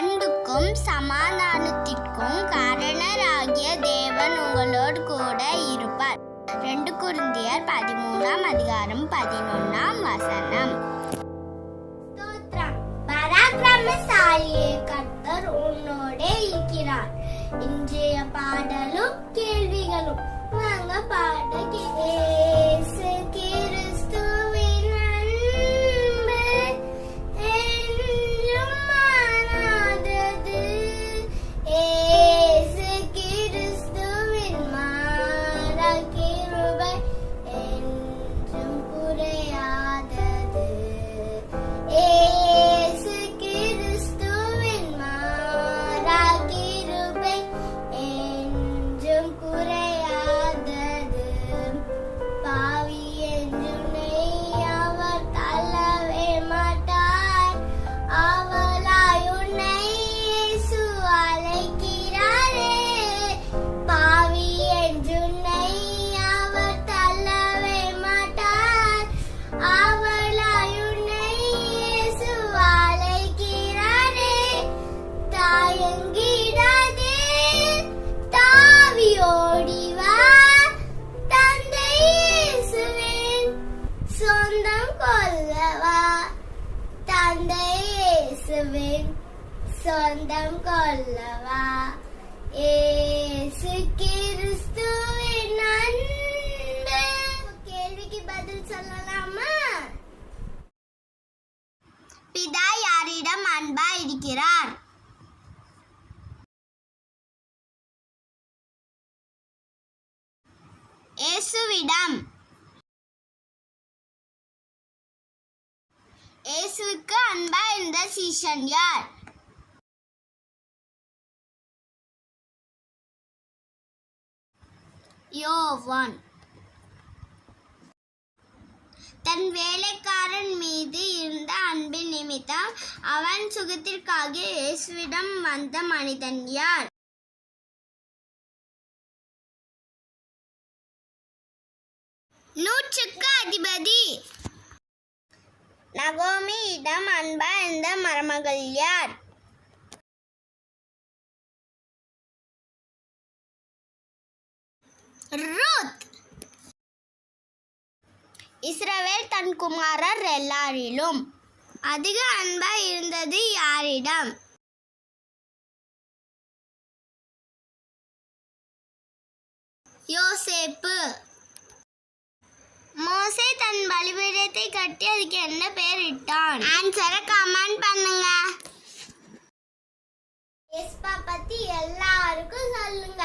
அன்புக்கும் சமாதானத்திற்கும் காரணராகிய தேவன் உங்களோடு கூட இருப்பார். ரெண்டு குருந்தியர் பதிமூணாம் அதிகாரம் பதினொன்னாம் வசனம். ஸ்தோத்திரம். கர்த்தர் உன்னோடே இருக்கிறார். இன்றைய பாடலும் கேள்விகளும் நாங்க பாட கே- இயேசுவின் சொந்தம் கொள்ளவா ஏசு கிறிஸ்துவின் அன்பு கேள்விக்கு பதில் சொல்லலாமா பிதா யாரிடம் அன்பா இருக்கிறார் இயேசுவிடம் இயேசுவுக்கு அன்பா இருந்த சீஷன் யார்? யோவான். தன் வேலைக்காரன் மீது இருந்த அன்பின் நிமித்தம் அவன் சுகத்திற்காக இயேசுவிடம் வந்த மனிதன் யார்? நூற்றுக்கு அதிபதி நகோமியிடம் அன்பா இருந்த மருமகள் யார்? ரூத். இஸ்ரவேல் தன் குமாரர் எல்லாரிலும் அதிக அன்பா இருந்தது யாரிடம்? யோசேப்பு. பலிபீடத்தை கட்டி அதுக்கு என்ன பேர் இட்டான்? ஆன்சரை கமெண்ட் பண்ணுங்க. எஸ்பா பத்தி எல்லாருக்கும் சொல்லுங்க.